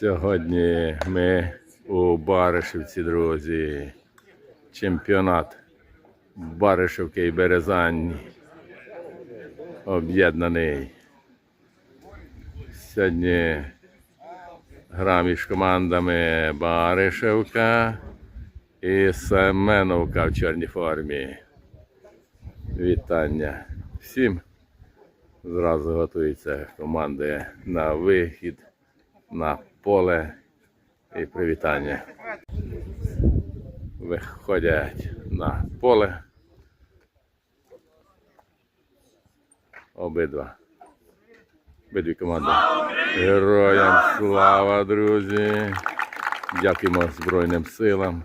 Сьогодні ми у Баришівці, друзі. Чемпіонат Баришівки і Березань об'єднаний. Сьогодні гра між командами Баришевка і Семеновка в чорній формі. Вітання всім. Зразу готуються команди на вихід на поле і привітання. Виходять на поле. Обидва. Обидві команди. Героям слава, друзі! Дякуємо Збройним силам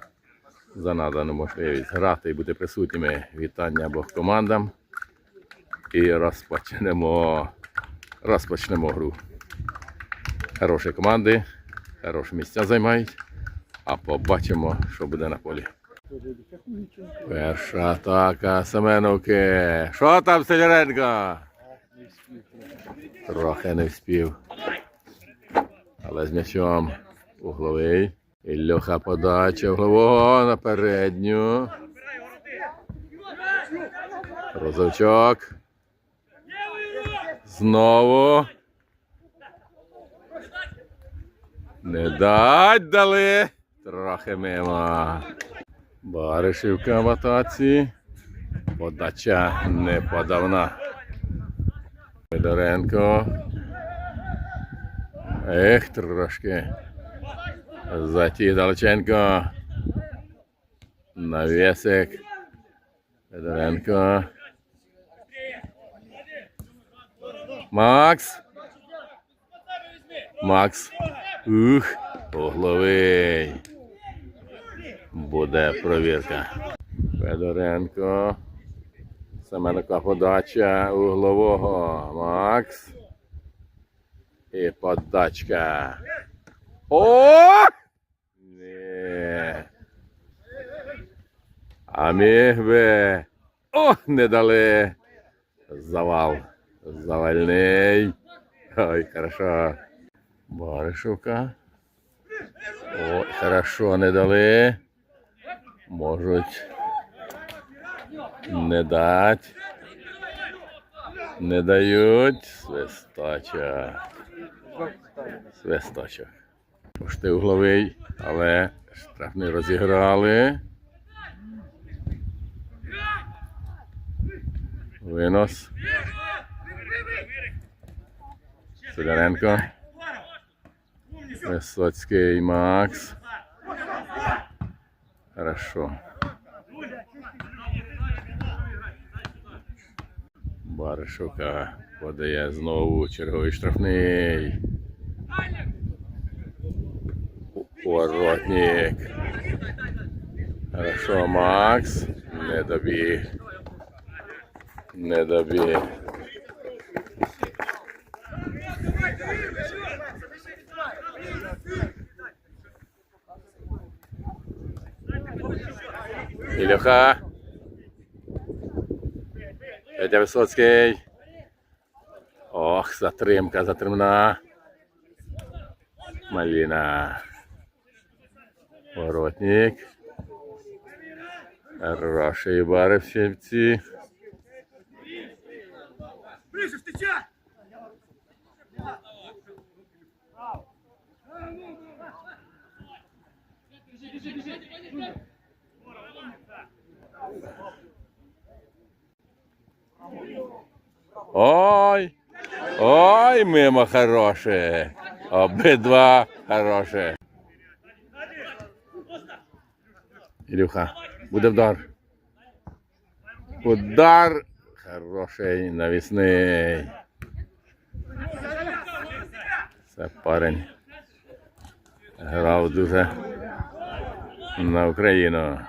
за надану можливість грати і бути присутніми. Вітання обох командам. І розпочнемо, розпочнемо гру. Хороші команди, хороші місця займають. А побачимо, що буде на полі. Перша атака Семеновки. Що там, Селяренко? Трохи не вспів. Але з м'ячом угловий. Іллюха подача углового на передню. Розовчок. Знову. Не дать дали. Трохи мимо. Баришівка в атаці. Подача не подавна. Федоренко. Ех, трошки. Затій Далеченко. Навісик. Федоренко. Макс. Макс. Ух, угловий. Буде провірка. Федоренко. Семенка подача углового. Макс. І подачка. О! Ні. А міг би. О, не дали. Завал. Завальний. Ой, хорошо. Баришівка. О, хорошо не дали. Можуть не дать. Не дають. Свисточок. Свисточок. Пошти угловий, але штрафний розіграли. Винос. Сидоренко. Висоцький Макс. Хорошо. Баришука подає знову черговий штрафний. Воротник. Хорошо, Макс. Не добіг. Не добіг. Ілюха. Петя Висоцький. Ох, затримка, затримна. Маліна. Воротник. Хороший баривщивці. Ближе, встречай! Ой! Хороше. Обидва хороше. Ілюха, буде вдар. Удар хороший, навісний. Це парень. Грав дуже на Україну.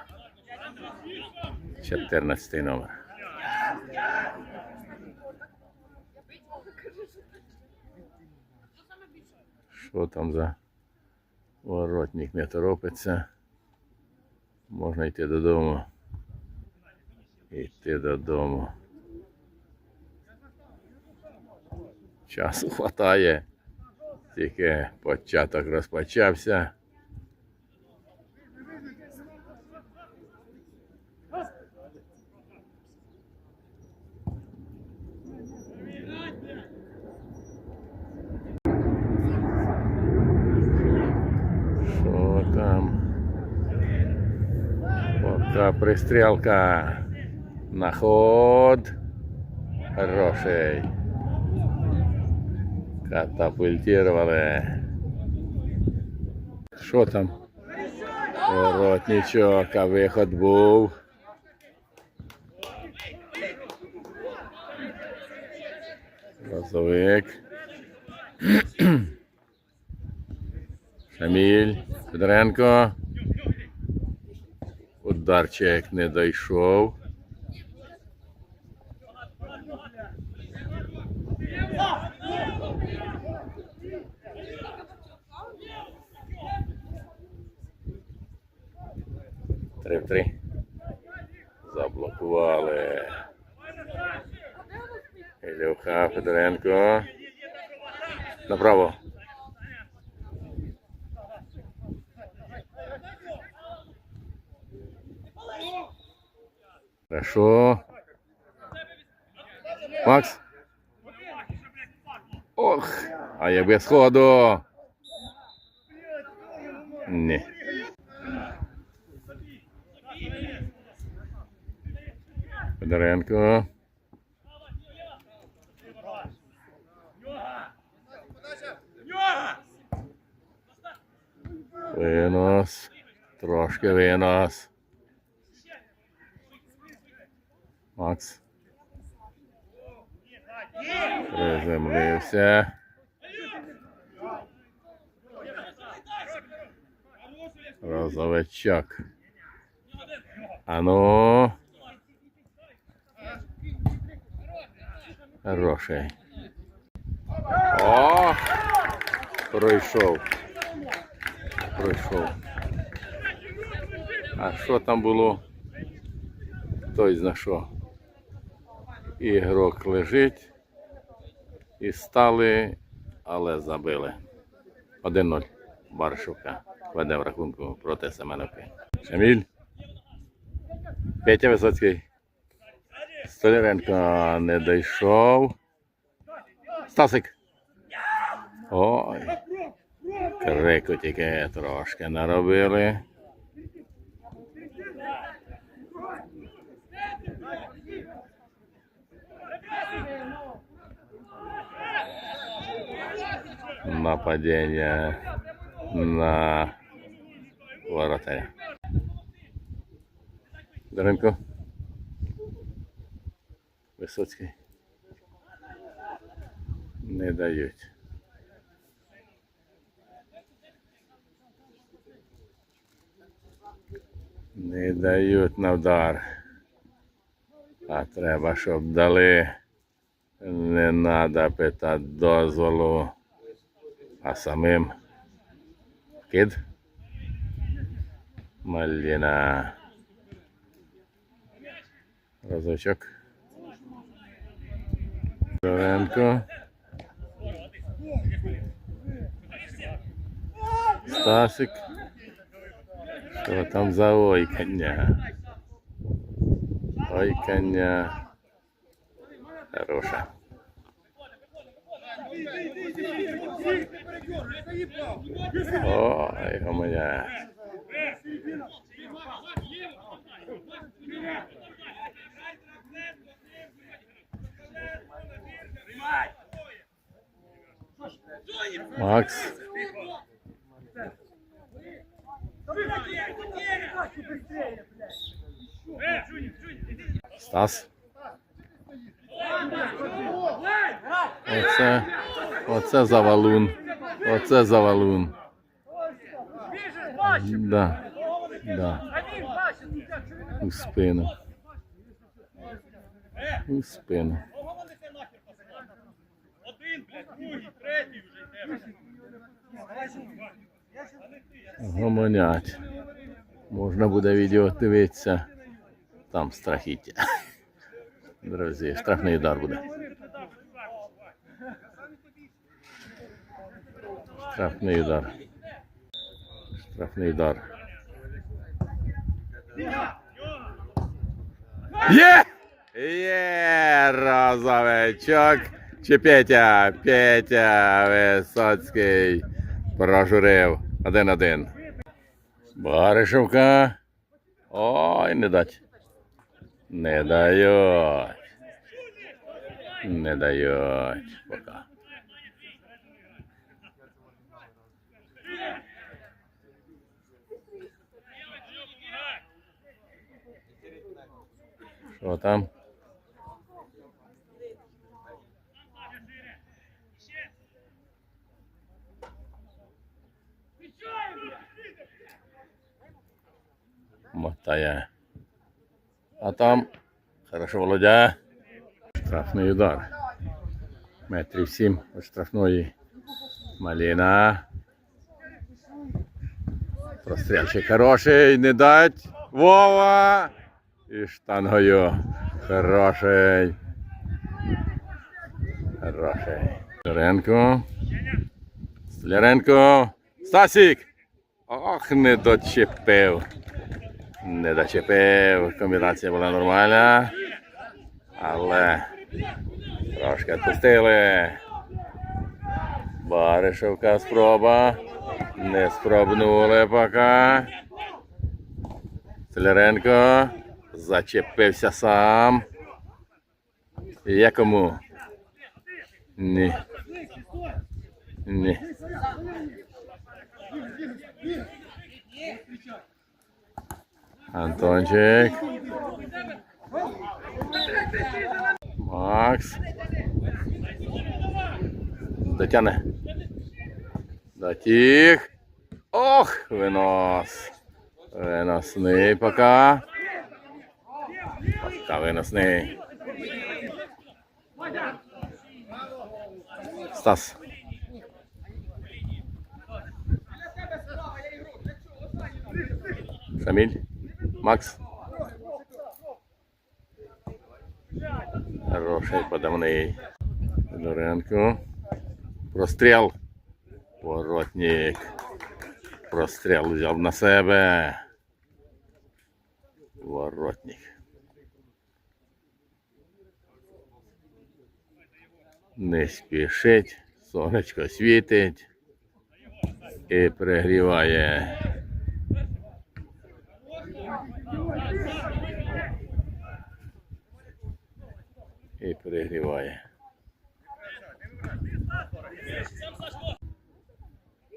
14 номер. Що там за воротник не торопиться? Можна йти додому. Йти додому. Часу хватає. Тільки початок розпочався. Що там? Пока пристрілка на ход. Хороший. Катапультировали. Що там? Воротничок, а виход був. Розовик. Шаміль, Федоренко. Ударчик не дійшов. Три в три. Заблокували. Ілюха Федоренко. Направо. Хорошо. Макс. Ох, а я без ходу. Ні. Федоренко. Винос. Трошки винос. Макс. Приземлився. Розовичок. Ану. Хороший. О! Пройшов. Пройшов. А що там було? Хтось зна що. Ігрок лежить. І стали, але забили. 1-0. Баршука. Веде в рахунку проти Семеновки. Шаміль. Петя Висоцький. Столяренко не дійшов. Стасик. Ой. Крику тільки трошки наробили. Нападение на воротаря. Даренко. Висоцький. Не дають. Не дають на вдар. А треба, щоб дали. Не треба питати дозволу. А самим кид. Маліна. Разочок. Ковенко. Стасик. Що там за ойкання? Ойкання. Хороша. Ой, гомоня. Макс. Стас. Оце, оце завалун. Оце завалун. Да. Да. У спину. У спину. Один, другий, третій вже. Гомонять. Можна буде відео дивитися. Там страхіття. Друзі, штрафний удар буде. Штрафний удар. Штрафний удар. Є! Є! Розовичок. Чи Петя? Петя Висоцький прожурив. Один-один. Баришевка. Ой, не дать. Не дають. Не дають. Пока. Що там? Мотає. А там хорошо Володя. Штрафний удар. Метрів сім від штрафної. Маліна. Прострільчик хороший, не дать. Вова! І штангою. Хороший. Хороший. Столяренко. Столяренко. Стасік! Ох, не дочепив. Не дочепив. Комбінація була нормальна. Але трошки відпустили. Баришевка спроба. Не спробнули поки. Целяренко зачепився сам. Якому? Ні. Ні. Антончик. Макс. Дотяне. Дотіг. Ох, винос. Виносний пока. Пока виносний. Стас. Шамиль. Макс. Хороший подавний. Федоренко. Простріл. Воротник. Простріл взяв на себе. Воротник. Не спішить. Сонечко світить. І пригріває. І перегріває.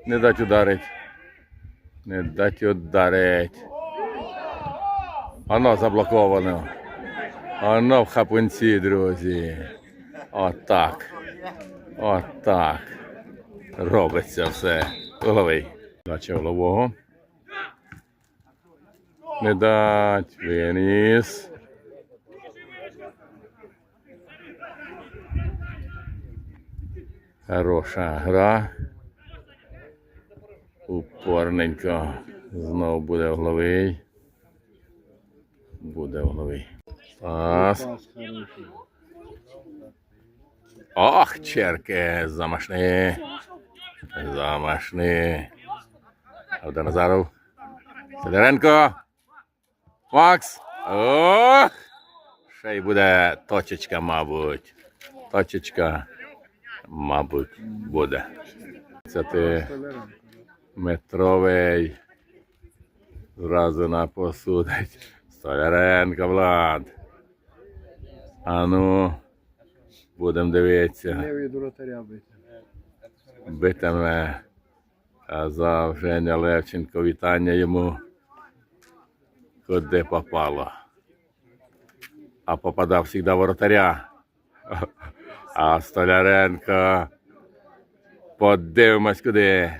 Не дать ударить. Не дать ударить. Воно заблоковано. Воно в хапунці, друзі. Отак. Отак. Робиться все. Головий. Дача голового. Не дать. Виніс. Хороша гра. Упорненько. Знов буде головий. Буде головий. Стас. Ох, черки, замашні. Замашні. Авдоназаров. Сидоренко. Макс. Ох! Ще й буде точечка, мабуть. Точечка, мабуть, буде. Це ти метровий. Зразу на посудить. Столяренко, Влад. А ну, будемо дивитися. Від воротаря бити. Битиме. Казав Женя Левченко, вітання йому. Куди попало. А попадав завжди воротаря. А Столяренко. Подивимось куди.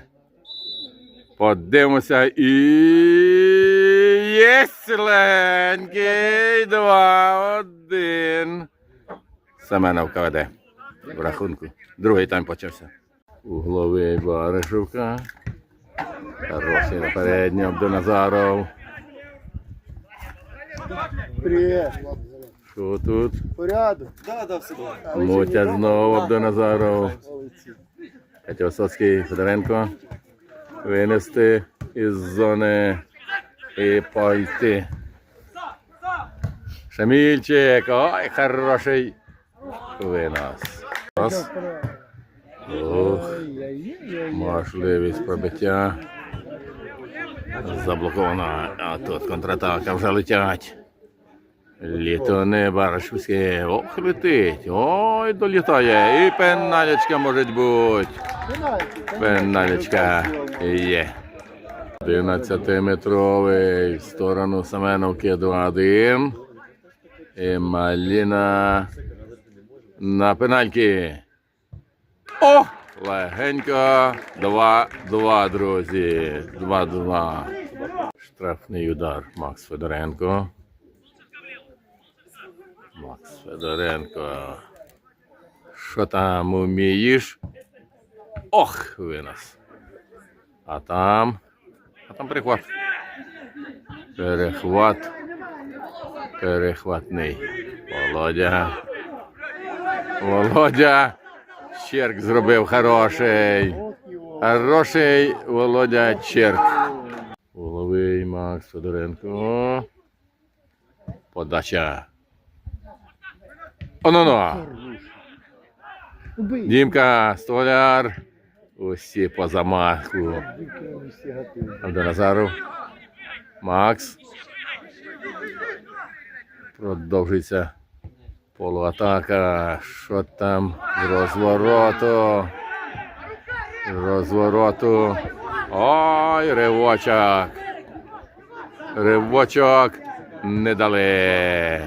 Подивимося і єсленький 2-1. Семеновка веде в рахунку. Другий тайм почався. Угловий Баришевка. Хороший на передній Абдоназаров. Привіт. Що тут? Порядок. Да, да, все добре. Мотя знову Абдоназаров. Молодці. Висоцький, Федоренко. Винести із зони і пойти. Шамільчик, ой, хороший винос. Раз. Ух, можливість пробиття. Заблокована, а тут контратака вже летять. Літо не Барашівське. Ох, летить. Ой, долітає. І пеналечка може бути. Пеналечка є. 11-метровий в сторону Семеновки 2-1. І Маліна на пенальки. О! Легенько. 2-2, друзі. 2-2. Штрафний удар Макс Федоренко. Макс Федоренко. Що там умієш? Ох, винос. А там. А там перехват. Перехват. Перехватний. Володя. Володя. Черк зробив хороший. Хороший Володя Черк. Головий Макс Федоренко. Подача. Оно-но. Дімка, столяр. Усі по замаху. Абдоназаров. Макс. Продовжується полуатака. Що там? Розвороту. Розвороту. Ой, ривочок. Ривочок не дали.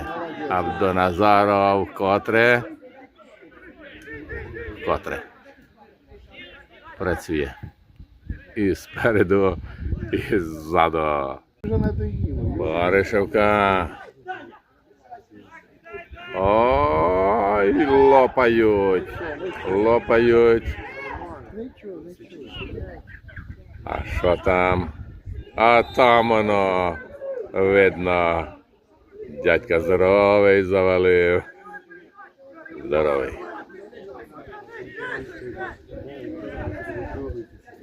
Абдоназаров котре. Котре. Працює. І спереду, і ззаду. Баришевка. Ой, лопають. Лопають. А що там? А там воно видно. Дядька здоровий завалив. Здоровий.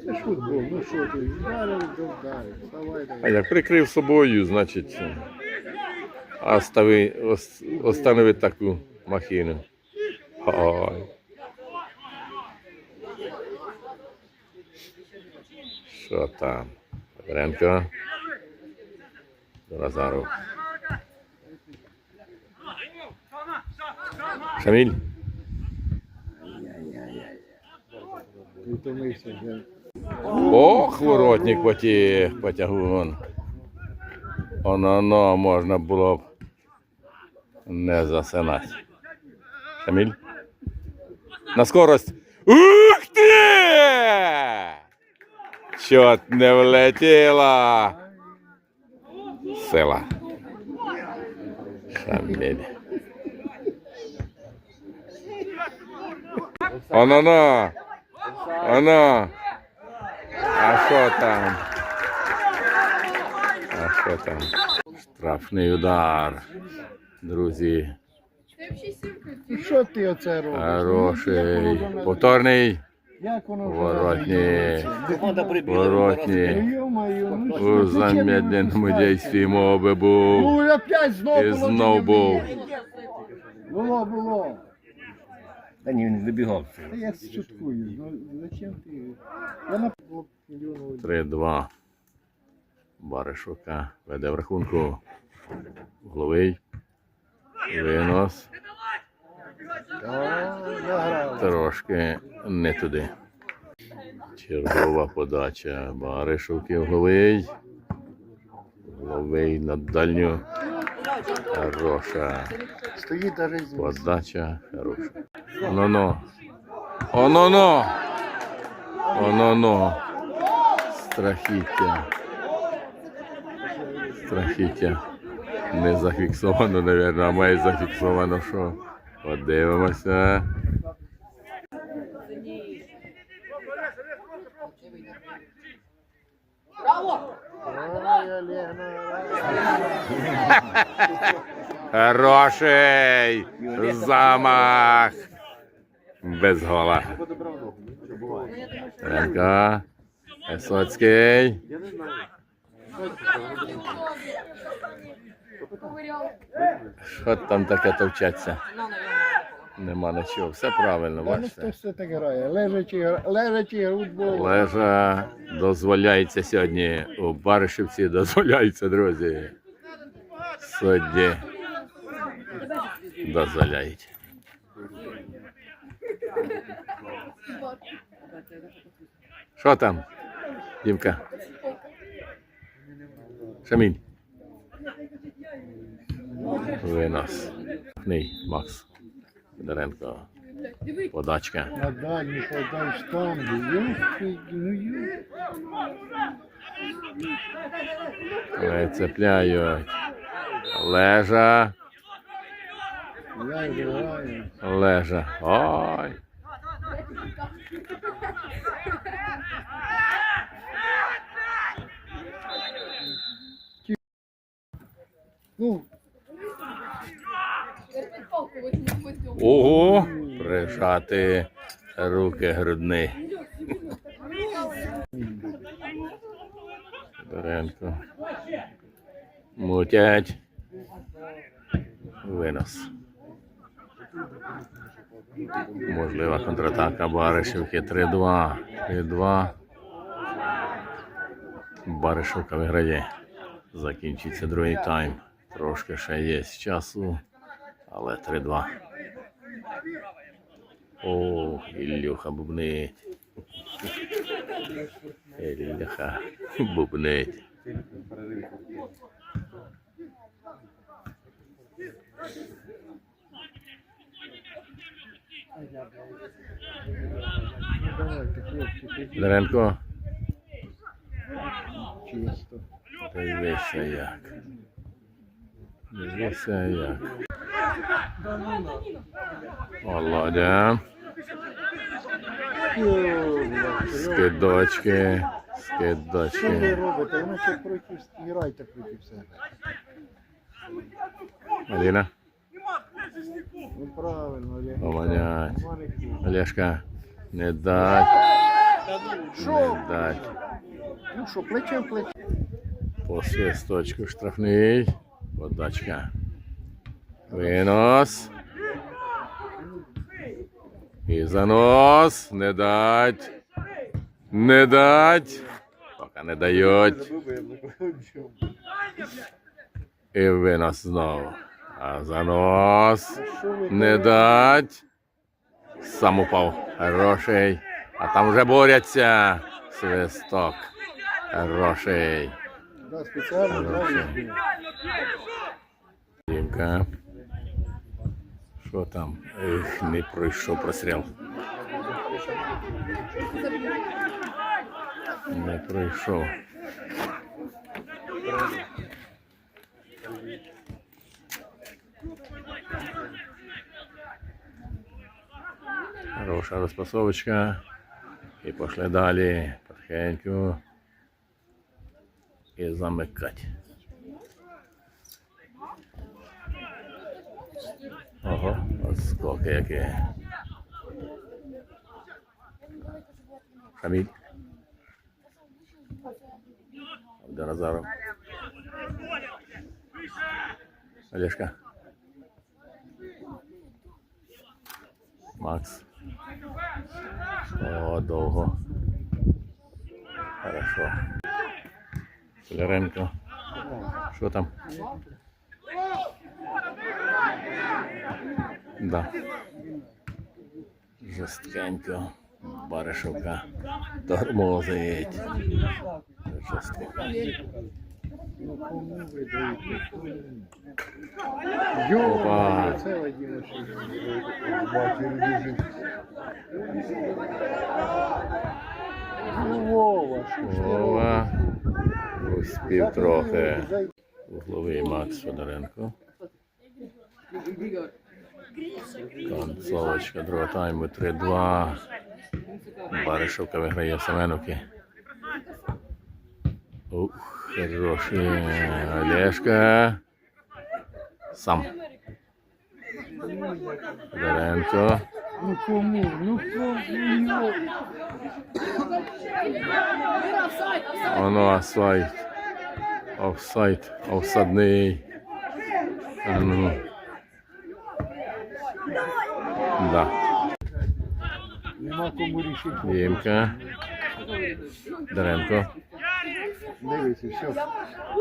Ну А як прикрив собою, значить, остави, ос- останови таку махину. Ой. Що там? Петренко. Назаров. Шаміль. Ох, воротник потіг, потягун. Оно можна було б не засинати. Шаміль. На скорость. Ух ти! Чот не влетіла. Сила. Шаміль. Оно-но. Оно. А що там? А що там? Штрафний удар. Друзі, Ну що ти оце робиш? хороший. Повторний. Як воно Воротні. У замедленому дійстві мов би був. Ну, опять знову І було знов був. Було, було. Та ні, він вибігав. Та я шуткую. Ну, зачем ти? Я на мільйону. 3-2. Баришука веде в рахунку. Головий. Винос. Трошки не туди. Чергова подача Баришовки Головий. Головий на дальню. Хороша Стоїть подача. Хороша. Оно-но. Оно-но. Оно-но. Страхіття. Страхіття. Не зафіксовано, мабуть, а має зафіксовано, що. Подивимося. Хороший замах. Без гола. Ренко. Висоцький. Що там таке товчаться? Нема нічого. Все правильно, бачите. все так грає? Лежачи, грудбол. Лежа дозволяється сьогодні у Баришівці, дозволяється, друзі. Судді дозволяють. Що там, Дімка? Шаміль. Винос. Ний, Макс. Федоренко. Подачка. На дальній подай штангу. Ну ю. Вицепляють. Лежа. Лежа. Ой. Ну, Ого! Прижати руки грудни. Федоренко. Мутять. Винос. Можлива контратака Баришівки 3-2. 3-2. Баришівка виграє. Закінчиться другий тайм. Трошки ще є часу, але 3-2. О, Ілюха бубнить. Ілюха бубнить. Даренко, чисто. дивися як. Дивися як. Володя. Йо, Скидочки. Що ви робите? Ви наче проти грайте проти себе. Аліна. Ну правильно, Олег. Маленький. Олешка. Не дать. Що? Не дать. Ну що, плече в плече. По свисточку штрафний. Подачка. Винос. І занос. Не дать. Не дать. Поки не дають. І винос знову. А занос. Не дать. Сам упав. Хороший. А там вже борються. Свисток. Хороший. Граєте. Дімка. Що там? Ех, не пройшов простріл. Не пройшов. Хороша розпасовочка. І пішли далі. Потихеньку. І замикать. Ого, скоки які. Шаміль. Абдуразаров. Олешка. Макс. О, довго. Хорошо. Соляренко. Що там? Да. Жорсткенько. Баришовка тормозить. Жорстко. Опа. Вова. Успів трохи. Угловий Макс Федоренко. Концовочка другого тайму 3-2. Баришовка виграє Семеновки. Ух, хороший. Олешка. Сам. Федоренко. Ну кому? Ну кому? Воно офсайд. Офсайд. Офсадний. А ну. Да. Нема кому рішити. Дімка. Даренко. Дивися, все.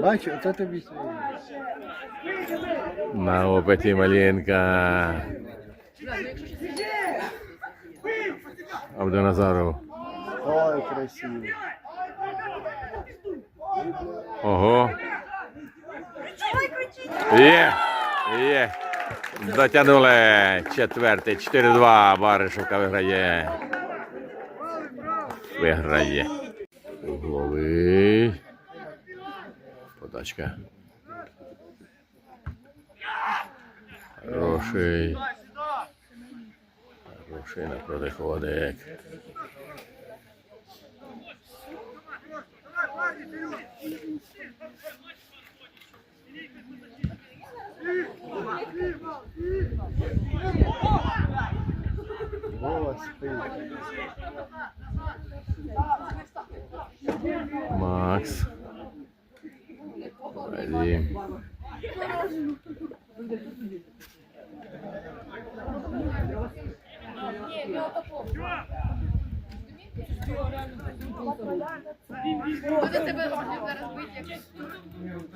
Бачиш, оце тобі. На опиті Малінка. Абдоназаров. Ой, красиво. Ого. Є. Є. Дотягнули. Четвертий. 4-2. Баришевка виграє. Виграє. Угловий. Подачка. Хороший. Хороший на проходик. Голос спить. Макс. Вадим. Буде тебе зараз бить, як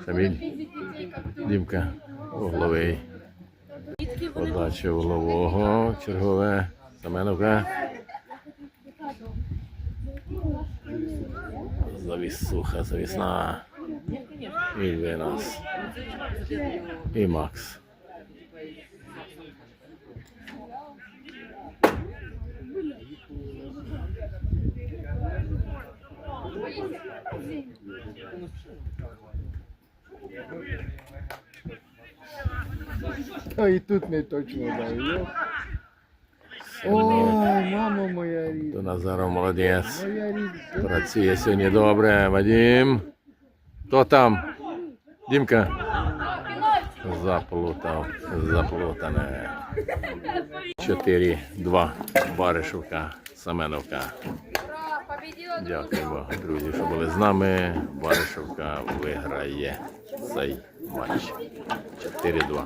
Шаміль. Дімка. Угловий. Подача углового. Чергове. Семеновка. Завісуха, завісна. І винос. І Макс. А і тут не точно дав. Ой, мама моя рідна. До Назаров молодець. Працює сьогодні добре. Вадим. Хто там? Дімка. Заплутав. Заплутане. 4-2. Баришівка. Семеновка. Дякуємо, друзі, що були з нами. Баришівка виграє цей матч. 4-2.